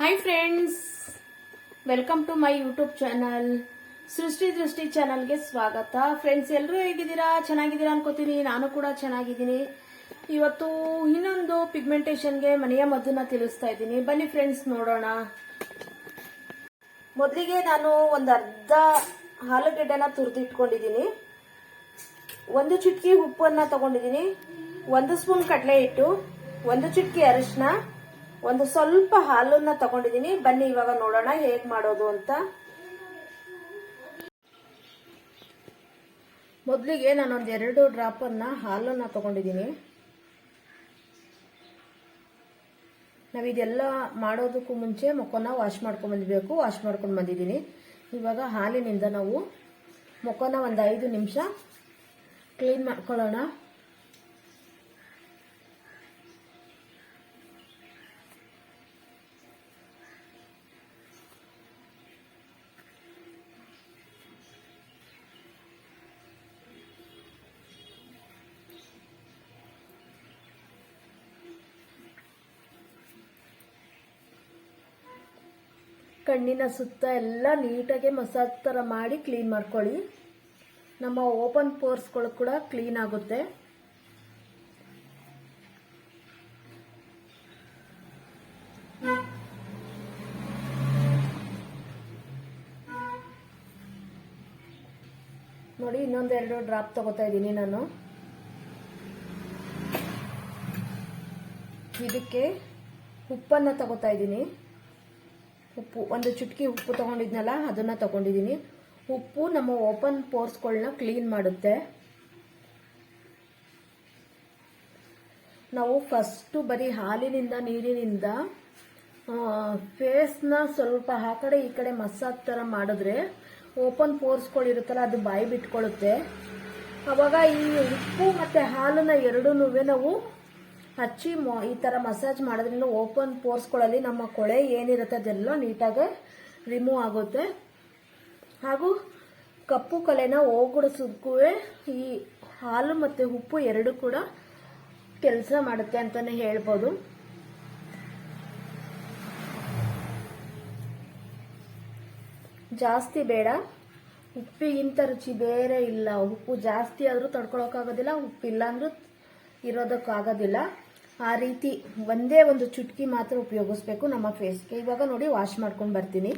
Hi friends welcome to my YouTube channel Srishti Drishti ಚಾನಲ್ಗೆ ಸ್ವಾಗತ. Friends ಎಲ್ಲರೂ ಹೇಗಿದ್ದೀರಾ? ಚೆನ್ನಾಗಿದ್ದೀರಾ ಅನ್ಕೋತೀನಿ. ನಾನು ಕೂಡ ಚೆನ್ನಾಗಿದ್ದೀನಿ. ಇವತ್ತು ಇನ್ನೊಂದು ಪಿಗ್ಮೆಂಟೇಷನ್ಗೆ ಮನೆಯ ಮದ್ದನ್ನ ತಿಳಿಸ್ತಾ ಇದ್ದೀನಿ. ಬನ್ನಿ ಫ್ರೆಂಡ್ಸ್ ನೋಡೋಣ. ಮೊದಲಿಗೆ ನಾನು ಒಂದು ಅರ್ಧ ಆಲೂಗೆಡ್ಡೆನ ತುರಿದಿಟ್ಕೊಂಡಿದ್ದೀನಿ. ಒಂದು ಚಿಟಕಿ ಉಪ್ಪನ್ನ ತಗೊಂಡಿದ್ದೀನಿ. ಒಂದು ಸ್ಪೂನ್ ಕಡಲೆ ಹಿಟ್ಟು, ಒಂದು ಚಿಟಕಿ ಅರಿಶಿನ ಒಂದು ಸ್ವಲ್ಪ ಹಾಲನ್ನ ತಗೊಂಡಿದ್ದೀನಿ. ಬನ್ನಿ, ಇವಾಗ ನೋಡೋಣ ಹೇಗ್ ಮಾಡೋದು ಅಂತ. ಮೊದಲಿಗೆ ನಾನೊಂದು ಎರಡು ಡ್ರಾಪನ್ನ ಹಾಲನ್ನ ತಗೊಂಡಿದ್ದೀನಿ. ನಾವಿದೆಲ್ಲ ಮಾಡೋದಕ್ಕೂ ಮುಂಚೆ ಮುಖನ ವಾಶ್ ಮಾಡ್ಕೊಂಡ್ ಬಂದಿರಬೇಕು. ವಾಶ್ ಮಾಡ್ಕೊಂಡು ಬಂದಿದ್ದೀನಿ. ಇವಾಗ ಹಾಲಿನಿಂದ ನಾವು ಮುಖನ ಒಂದು ಐದು ನಿಮಿಷ ಕ್ಲೀನ್ ಮಾಡ್ಕೊಳ್ಳೋಣ. ಕಣ್ಣಿನ ಸುತ್ತ ಎಲ್ಲ ನೀಟಾಗಿ ಮಸಾಜ್ ಥರ ಮಾಡಿ ಕ್ಲೀನ್ ಮಾಡ್ಕೊಳ್ಳಿ. ನಮ್ಮ ಓಪನ್ ಪೋರ್ಸ್ಗಳು ಕೂಡ ಕ್ಲೀನ್ ಆಗುತ್ತೆ. ನೋಡಿ ಇನ್ನೊಂದೆರಡು ಡ್ರಾಪ್ ತಗೋತಾ ಇದ್ದೀನಿ ನಾನು. ಇದಕ್ಕೆ ಉಪ್ಪನ್ನು ತಗೋತಾ ಇದ್ದೀನಿ. ಉಪ್ಪು, ಒಂದು ಚುಟ್ಕಿ ಉಪ್ಪು ತಗೊಂಡಿದ್ನಲ್ಲ, ಅದನ್ನ ತಗೊಂಡಿದ್ದೀನಿ ಉಪ್ಪು ನಮ್ಮ ಓಪನ್ ಪೋರ್ಸ್ಗಳನ್ನ ಕ್ಲೀನ್ ಮಾಡುತ್ತೆ. ನಾವು ಫಸ್ಟು ಬರೀ ಹಾಲಿನಿಂದ, ನೀರಿನಿಂದ ಫೇಸ್ನ ಸ್ವಲ್ಪ ಆ ಕಡೆ ಈ ಕಡೆ ಮಸಾಜ್ ಥರ ಮಾಡಿದ್ರೆ ಓಪನ್ ಪೋರ್ಸ್ಗಳಿರುತ್ತಲ್ಲ ಅದು ಬಾಯಿ ಬಿಟ್ಕೊಳ್ಳುತ್ತೆ ಅವಾಗ ಈ ಉಪ್ಪು ಮತ್ತು ಹಾಲನ್ನ ಎರಡೂ ನಾವು ಹಚ್ಚಿ ಈ ಥರ ಮಸಾಜ್ ಮಾಡೋದ್ರಿಂದ ಓಪನ್ ಪೋರ್ಸ್ಗಳಲ್ಲಿ ನಮ್ಮ ಕೊಳೆ ಏನಿರುತ್ತೆ ಅದೆಲ್ಲ ನೀಟಾಗಿ ರಿಮೂವ್ ಆಗುತ್ತೆ. ಹಾಗೂ ಕಪ್ಪು ಕಲೆನ ಹೋಗುಡಿಸೋದಕ್ಕೂ ಈ ಹಾಲು ಮತ್ತು ಉಪ್ಪು ಎರಡು ಕೂಡ ಕೆಲಸ ಮಾಡುತ್ತೆ ಅಂತಾನೆ ಹೇಳ್ಬೋದು. ಜಾಸ್ತಿ ಬೇಡ. ಉಪ್ಪಿಗಿಂತ ರುಚಿ ಬೇರೆ ಇಲ್ಲ. ಉಪ್ಪು ಜಾಸ್ತಿ ಆದರೂ ತಡ್ಕೊಳಕ್ಕಾಗೋದಿಲ್ಲ ಉಪ್ಪಿಲ್ಲ ಅಂದ್ರೂ ಇರೋದಕ್ಕಾಗೋದಿಲ್ಲ. ಆ ರೀತಿ ಒಂದೇ ಒಂದು ಚುಟ್ಕಿ ಮಾತ್ರ ಉಪಯೋಗಿಸ್ಬೇಕು ನಮ್ಮ ಫೇಸ್ಗೆ ಇವಾಗ ನೋಡಿ ವಾಶ್ ಮಾಡ್ಕೊಂಡು ಬರ್ತೀನಿ.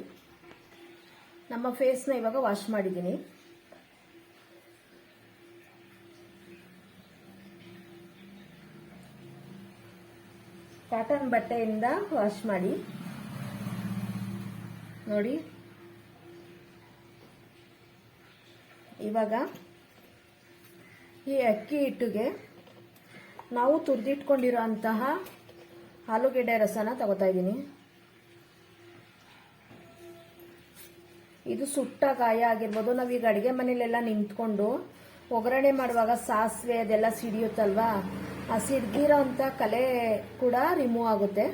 ನಮ್ಮ ಫೇಸ್ನ ಇವಾಗ ವಾಶ್ ಮಾಡಿದ್ದೀನಿ. ಕಾಟನ್ ಬಟ್ಟೆಯಿಂದ ವಾಶ್ ಮಾಡಿ. ನೋಡಿ. ಇವಾಗ ಈ ಅಕ್ಕಿ ಹಿಟ್ಟಿಗೆ ನಾವು ತುರಿದಿಟ್ಕೊಂಡಿರೋ ಅಂತಹ ಆಲೂಗೆಡ್ಡೆ ರಸನ ತಗೋತಾ ಇದ್ದೀನಿ. ಇದು ಸುಟ್ಟ ಗಾಯ ಆಗಿರ್ಬೋದು. ನಾವೀಗ ಅಡುಗೆ ಮನೇಲೆಲ್ಲ ನಿಂತ್ಕೊಂಡು ಒಗ್ಗರಣೆ ಮಾಡುವಾಗ ಸಾಸಿವೆ ಅದೆಲ್ಲ ಸಿಡಿಯುತ್ತಲ್ವಾ? ಆ ಸಿಡ್ದಿರೋ ಅಂಥ ಕಲೆ ಕೂಡ ರಿಮೂವ್ ಆಗುತ್ತೆ.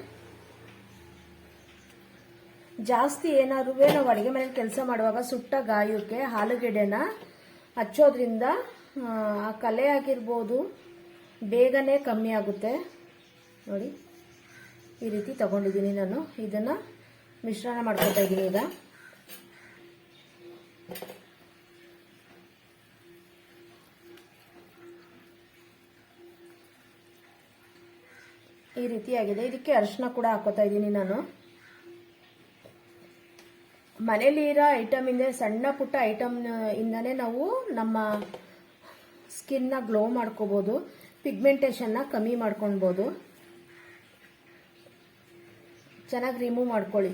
ಜಾಸ್ತಿ ಏನಾದ್ರು ನಾವು ಅಡುಗೆ ಮನೇಲಿ ಕೆಲಸ ಮಾಡುವಾಗ ಸುಟ್ಟ ಗಾಯಕ್ಕೆ ಆಲೂಗೆಡ್ಡೆನ ಹಚ್ಚೋದ್ರಿಂದ ಆ ಕಲೆ ಆಗಿರ್ಬೋದು. ಬೇಗನೆ ಕಮ್ಮಿ ಆಗುತ್ತೆ. ನೋಡಿ, ಈ ರೀತಿ ತಗೊಂಡಿದ್ದೀನಿ ನಾನು. ಇದನ್ನು ಮಿಶ್ರಣ ಮಾಡ್ಕೊತಾ ಇದ್ದೀನಿ ಈಗ. ಈ ರೀತಿಯಾಗಿದೆ ಇದಕ್ಕೆ ಅರಿಶಿನ ಕೂಡ ಹಾಕೋತಾ ಇದ್ದೀನಿ ನಾನು. ಮನೇಲಿ ಇರೋ ಐಟಮ್ ಇಂದ, ಸಣ್ಣ ಪುಟ್ಟ ಐಟಮ್ ಇಂದಾನೆ ನಾವು ನಮ್ಮ ಸ್ಕಿನ್ನ ಗ್ಲೋ ಮಾಡ್ಕೋಬಹುದು ಪಿಗ್ಮೆಂಟೇಷನ್ನ ಕಮ್ಮಿ ಮಾಡ್ಕೊಳ್ಬೋದು. ಚೆನ್ನಾಗಿ ರಿಮೂವ್ ಮಾಡ್ಕೊಳ್ಳಿ.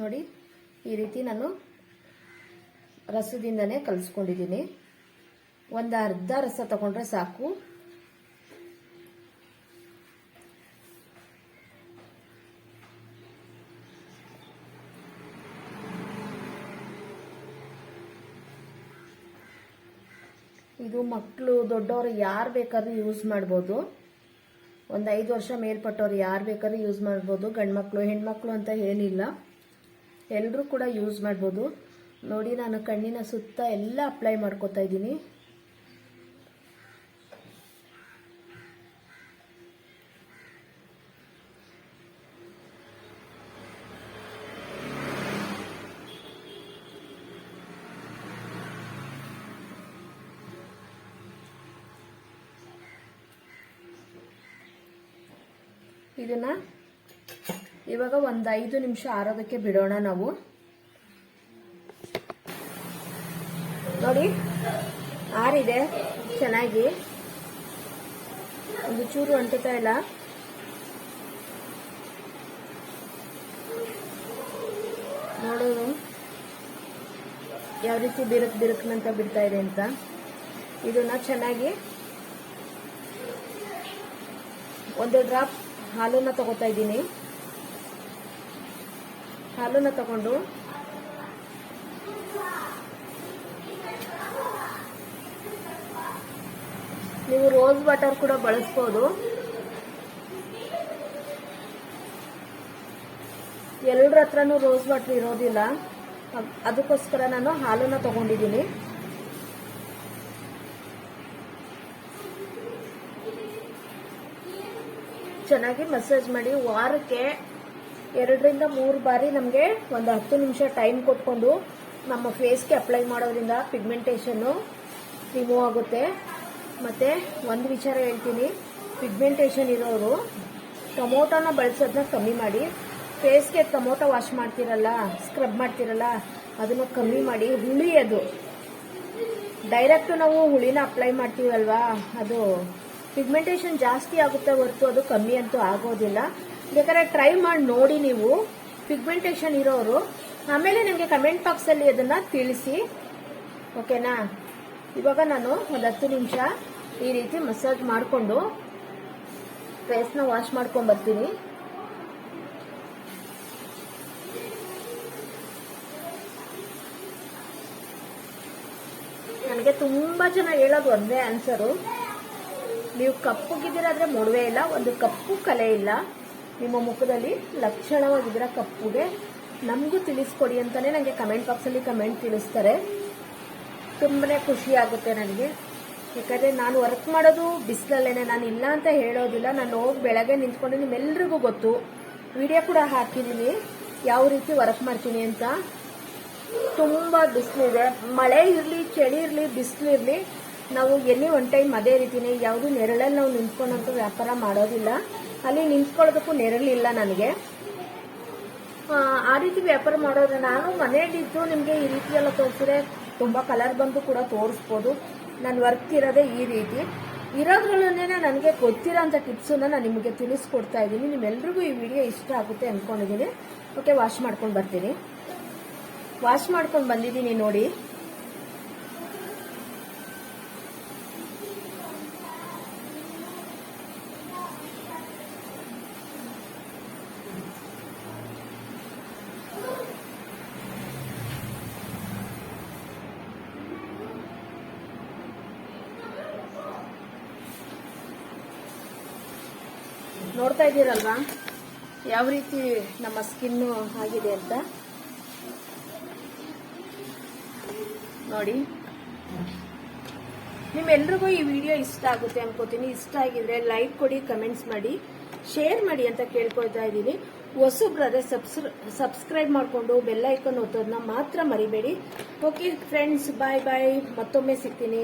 ನೋಡಿ, ಈ ರೀತಿ ನಾನು ರಸದಿಂದನೇ ಕಲಿಸ್ಕೊಂಡಿದ್ದೀನಿ. ಒಂದು ಅರ್ಧ ರಸ ತಗೊಂಡ್ರೆ ಸಾಕು. ಇದು ಮಕ್ಕಳು ದೊಡ್ಡವರು ಯಾರು ಬೇಕಾದ್ರೂ ಯೂಸ್ ಮಾಡ್ಬೋದು. ಒಂದು ಐದು ವರ್ಷ ಮೇಲ್ಪಟ್ಟವ್ರು ಯಾರು ಬೇಕಾದ್ರೂ ಯೂಸ್ ಮಾಡ್ಬೋದು. ಗಂಡು ಮಕ್ಕಳು ಹೆಣ್ಮಕ್ಳು ಅಂತ ಏನಿಲ್ಲ. ಎಲ್ಲರೂ ಕೂಡ ಯೂಸ್ ಮಾಡ್ಬೋದು. ನೋಡಿ ನಾನು ಕಣ್ಣಿನ ಸುತ್ತ ಎಲ್ಲ ಅಪ್ಲೈ ಮಾಡ್ಕೊತಾ ಇದ್ದೀನಿ. ಇದನ್ನ ಇವಾಗ ಒಂದು ಐದು ನಿಮಿಷ ಆರೋದಕ್ಕೆ ಬಿಡೋಣ ನಾವು. ನೋಡಿ ಆರಿದೆ ಚೆನ್ನಾಗಿ. ಒಂದು ಚೂರು ಅಂಟುತ್ತಾ ಇಲ್ಲ. ನೋಡೋದು ಯಾವ ರೀತಿ ಬಿರುಕ್ ಬಿರುಕ್ನಂತ ಬಿಡ್ತಾ ಇದೆ ಅಂತ. ಇದನ್ನ ಚೆನ್ನಾಗಿ ಒಂದು ಡ್ರಾಪ್ ಹಾಲನ್ನ ತಗೋತಾ ಇದ್ದೀನಿ. ಹಾಲನ್ನ ತಗೊಂಡು ನೀವು ರೋಸ್ ವಾಟರ್ ಕೂಡ ಬಳಸ್ಬೋದು. ಎಲ್ಲರ ಹತ್ರನೂ ರೋಸ್ ವಾಟರ್ ಇರೋದಿಲ್ಲ. ಅದ್- ಅದಕ್ಕೋಸ್ಕರ ನಾನು ಹಾಲನ್ನ ತಗೊಂಡಿದ್ದೀನಿ. ಚೆನ್ನಾಗಿ ಮಸಾಜ್ ಮಾಡಿ ವಾರಕ್ಕೆ ಎರಡರಿಂದ ಮೂರು ಬಾರಿ ನಮಗೆ ಒಂದು ಹತ್ತು ನಿಮಿಷ ಟೈಮ್ ಕೊಟ್ಕೊಂಡು ನಮ್ಮ ಫೇಸ್ಗೆ ಅಪ್ಲೈ ಮಾಡೋದ್ರಿಂದ ಪಿಗ್ಮೆಂಟೇಷನ್ನು ರಿಮೂವ್ ಆಗುತ್ತೆ. ಮತ್ತು ಒಂದು ವಿಚಾರ ಹೇಳ್ತೀನಿ. ಪಿಗ್ಮೆಂಟೇಷನ್ ಇರೋರು ಟೊಮೊಟೊನ ಬಳಸೋದನ್ನ ಕಮ್ಮಿ ಮಾಡಿ. ಫೇಸ್ಗೆ ಟೊಮೊಟೊ ವಾಶ್ ಮಾಡ್ತಿರಲ್ಲ ಸ್ಕ್ರಬ್ ಮಾಡ್ತಿರಲ್ಲ, ಅದನ್ನು ಕಮ್ಮಿ ಮಾಡಿ. ಹುಳಿ ಅದು. ಡೈರೆಕ್ಟ್ ನಾವು ಹುಳಿನ ಅಪ್ಲೈ ಮಾಡ್ತೀವಲ್ವಾ? ಅದು ಪಿಗ್ಮೆಂಟೇಷನ್ ಜಾಸ್ತಿ ಆಗುತ್ತೆ ಹೊರತು ಅದು ಕಮ್ಮಿ ಅಂತೂ ಆಗೋದಿಲ್ಲ. ಬೇಕಾದ್ರೆ ಟ್ರೈ ಮಾಡಿ ನೋಡಿ ನೀವು ಪಿಗ್ಮೆಂಟೇಷನ್ ಇರೋರು. ಆಮೇಲೆ ನನಗೆ ಕಮೆಂಟ್ ಬಾಕ್ಸಲ್ಲಿ ಅದನ್ನ ತಿಳಿಸಿ. ಓಕೆನಾ ಇವಾಗ ನಾನು ಒಂದು ಹತ್ತು ನಿಮಿಷ ಈ ರೀತಿ ಮಸಾಜ್ ಮಾಡಿಕೊಂಡು ಫೇಸ್ನ ವಾಶ್ ಮಾಡ್ಕೊಂಡು ಬರ್ತೀನಿ. ನನಗೆ ತುಂಬಾ ಜನ ಹೇಳೋದು ಒಂದೇ ಆನ್ಸರು ನೀವು ಕಪ್ಪುಗಿದ್ದೀರಾದ್ರೆ ಮೊಡವೆ ಇಲ್ಲ, ಒಂದು ಕಪ್ಪು ಕಲೆ ಇಲ್ಲ. ನಿಮ್ಮ ಮುಖದಲ್ಲಿ ಲಕ್ಷಣವಾಗಿದ್ದೀರ ಕಪ್ಪುಗೆ. ನಮಗೂ ತಿಳಿಸ್ಕೊಡಿ ಅಂತಲೇ ನನಗೆ ಕಮೆಂಟ್ ಬಾಕ್ಸಲ್ಲಿ ಕಮೆಂಟ್ ತಿಳಿಸ್ತಾರೆ. ತುಂಬನೇ ಖುಷಿ ಆಗುತ್ತೆ ನನಗೆ. ಯಾಕಂದರೆ ನಾನು ವರ್ಕ್ ಮಾಡೋದು ಬಿಸಿಲಲ್ಲೇನೆ, ನಾನು ಇಲ್ಲ ಅಂತ ಹೇಳೋದಿಲ್ಲ. ನಾನು ಹೋಗಿ ಬೆಳಗ್ಗೆ ನಿಂತ್ಕೊಂಡು ನಿಮ್ಮೆಲ್ರಿಗೂ ಗೊತ್ತು. ವಿಡಿಯೋ ಕೂಡ ಹಾಕಿದ್ದೀನಿ. ಯಾವ ರೀತಿ ವರ್ಕ್ ಮಾಡ್ತೀನಿ ಅಂತ. ತುಂಬ ಬಿಸಿಲಿದೆ. ಮಳೆ ಇರಲಿ, ಚಳಿ ಇರಲಿ, ಬಿಸಿಲಿರಲಿ. ನಾವು ಎಲ್ಲಿ ಒನ್ ಟೈಮ್ ಅದೇ ರೀತಿನೇ ಯಾವುದು ನೆರಳಲ್ಲಿ ನಾವು ನಿಂತ್ಕೊಂಡಂತ ವ್ಯಾಪಾರ ಮಾಡೋದಿಲ್ಲ. ಅಲ್ಲಿ ನಿಂತ್ಕೊಳ್ಳೋದಕ್ಕೂ ನೆರಳಿಲ್ಲ ನನಗೆ. ಆ, ಆ ರೀತಿ ವ್ಯಾಪಾರ ಮಾಡೋದ್ರೆ ನಾನು ಮನೆಯಲ್ಲಿದ್ದು ನಿಮಗೆ ಈ ರೀತಿ ಎಲ್ಲ ತೋರಿಸಿದ್ರೆ ತುಂಬ ಕಲರ್ ಬಂದು ಕೂಡ ತೋರಿಸ್ಬೋದು. ನಾನು ವರ್ಕ್ ಇರೋದೇ ಈ ರೀತಿ. ಇರೋದ್ರಲ್ಲೇ ನನಗೆ ಗೊತ್ತಿರೋಂಥ ಟಿಪ್ಸನ್ನ ನಾನು ನಿಮಗೆ ತಿಳಿಸ್ಕೊಡ್ತಾ ಇದ್ದೀನಿ. ನಿಮ್ಮೆಲ್ರಿಗೂ ಈ ವಿಡಿಯೋ ಇಷ್ಟ ಆಗುತ್ತೆ ಅಂದ್ಕೊಂಡಿದ್ದೀನಿ ಓಕೆ ವಾಶ್ ಮಾಡ್ಕೊಂಡು ಬರ್ತೀನಿ. ವಾಶ್ ಮಾಡ್ಕೊಂಡು ಬಂದಿದ್ದೀನಿ ನೋಡಿ. ನೋಡ್ತಾ ಇದ್ದೀರಲ್ವಾ? ಯಾವ ರೀತಿ ನಮ್ಮ ಸ್ಕಿನ್ನು ಆಗಿದೆ ಅಂತ? ನೋಡಿ. ನಿಮ್ಮೆಲ್ರಿಗೂ ಈ ವಿಡಿಯೋ ಇಷ್ಟ ಆಗುತ್ತೆ ಅನ್ಕೋತೀನಿ. ಇಷ್ಟ ಆಗಿದ್ರೆ ಲೈಕ್ ಕೊಡಿ ಕಮೆಂಟ್ಸ್ ಮಾಡಿ ಶೇರ್ ಮಾಡಿ ಅಂತ ಕೇಳ್ಕೊಳ್ತಾ ಇದ್ದೀನಿ. ಹೊಸಬ್ರಾದ್ರೆ ಸಬ್ಸ್ಕ್ರೈಬ್ ಮಾಡಿಕೊಂಡು ಬೆಲ್ಲೈಕನ್ ಒತ್ತೋದನ್ನ ಮಾತ್ರ ಮರಿಬೇಡಿ. ಓಕೆ ಫ್ರೆಂಡ್ಸ್ ಬಾಯ್ ಬಾಯ್ ಮತ್ತೊಮ್ಮೆ ಸಿಗ್ತೀನಿ.